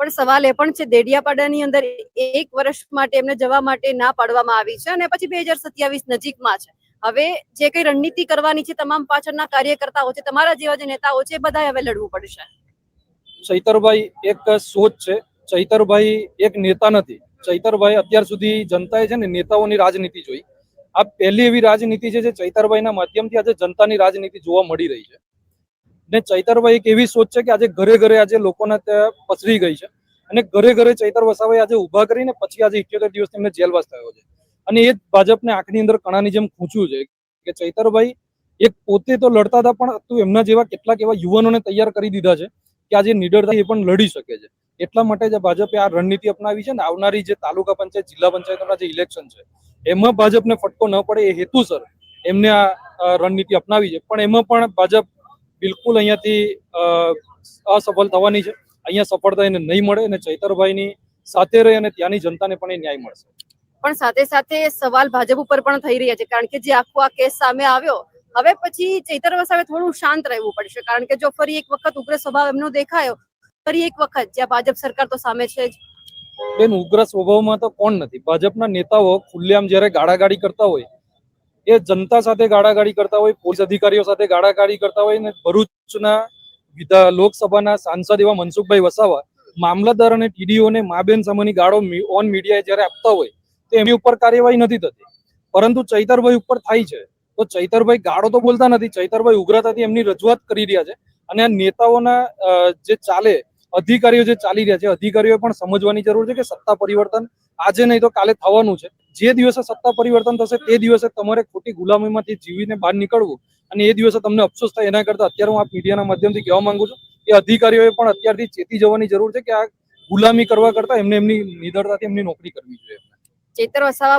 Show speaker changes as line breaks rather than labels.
પણ સવાલ એ પણ છે, દેડિયાપાડાની અંદર એક વર્ષ માટે એમને જવા માટે ના પાડવામાં આવી છે અને પછી બે હજાર સત્યાવીસ નજીકમાં છે. હવે જે કઈ રણનીતિ કરવાની છે, તમામ પાછળના કાર્યકર્તાઓ છે, તમારા જેવા જે નેતાઓ છે બધા હવે લડવું પડશે.
ચૈતરભાઈ એક સોચ છે, ચૈતરભાઈ એક નેતા નથી. ચૈતરભાઈ અત્યાર સુધી જનતાએ છે ને નેતાઓની રાજનીતિ જોઈ. આ પહેલી એવી રાજનીતિ છે જે ચૈતરભાઈના માધ્યમથી આજે જનતાની રાજનીતિ જોવા મળી રહી છે. ને ચૈતરભાઈ એક એવી સોચ છે કે આજે ઘરે ઘરે આજે લોકોના પસરી ગઈ છે. અને ઘરે ઘરે ચૈતર વસાવાએ આજે ઊભા કરીને પછી આજે ઇઠ્યોતેર દિવસ તેમને જેલવાસ થયો છે. અને એ ભાજપને આંખની અંદર કણાની જેમ ખૂંચ્યું છે કે ચૈતરભાઈ એક પોતે તો લડતા હતા, પણ તું એમના જેવા કેટલાક એવા યુવાનોને તૈયાર કરી દીધા છે કે આજે નીડરતા એ પણ લડી શકે છે. એટલા માટે જે ભાજપે આ રણનીતિ અપનાવી છે ને આવનારી જે તાલુકા પંચાયત, જિલ્લા પંચાયતના જે ઇલેક્શન છે, એમાં ભાજપને ફટકો ન પડે એ હેતુસર એમને આ રણનીતિ અપનાવી છે. પણ એમાં પણ ભાજપ બિલકુલ અહીંયાથી અસફળ થવાની છે. અહીંયા સફળતા એને નહીં મળે અને ચૈતરભાઈની સાથે રહી અને ત્યાંની જનતાને પણ એ ન્યાય મળશે.
પણ સાથે સાથે સવાલ ભાજપ ઉપર પણ થઈ રહ્યા છે કારણ કે જે આખો આ કેસ સામે આવ્યો હવે પછી ચૈતર વસાવે થોડું શાંત રહેવું પડશે કારણ કે જો ફરી એક વખત ઉગ્ર સ્વભાવ એમનો દેખાયો ફરી એક વખત જ્યાં ભાજપ સરકાર તો સામે છે જ.
બેન ઉગ્ર સ્વભાવમાં તો કોણ નથી? ભાજપના નેતાઓ ખુલ્લેઆમ જ્યારે ગાળાગાળી કરતા હોય એ જનતા સાથે ગાળાગાળી કરતા હોય, પોલીસ અધિકારીઓ સાથે ગાળાગાળી કરતા હોય ને ભરૂચના લોકસભાના સાંસદ એવા મનસુખભાઈ વસાવા મામલતદાર અને ટીડીઓને માબેન સામેની ગાળો ઓન મીડિયાએ જ્યારે આપતા હોય, તો એમની ઉપર કાર્યવાહી નથી થતી. પરંતુ ચૈતરભાઈ ઉપર થાય છે. તો ચૈતરભાઈ ગાળો તો બોલતા નથી. ચૈતરભાઈ ઉગ્રતાથી એમની રજૂઆત કરી રહ્યા છે. અને આ નેતાઓના જે ચાલે, અધિકારીઓ જે ચાલી રહ્યા છે, અધિકારીઓએ પણ સમજવાની જરૂર છે કે સત્તા પરિવર્તન આજે નહીં તો કાલે થવાનું છે. જે દિવસે સત્તા પરિવર્તન થશે તે દિવસે તમારે ખોટી ગુલામીમાંથી જીવીને બહાર નીકળવું અને એ દિવસે તમને અફસોસ થાય એના કરતા અત્યારે હું આ મીડિયાના માધ્યમથી કહેવા માંગુ છું કે અધિકારીઓએ પણ અત્યારથી ચેતી જવાની જરૂર છે કે આ ગુલામી કરવા કરતા એમને એમની નિડરતાથી એમની નોકરી કરવી જોઈએ.
ચેતર વસાવા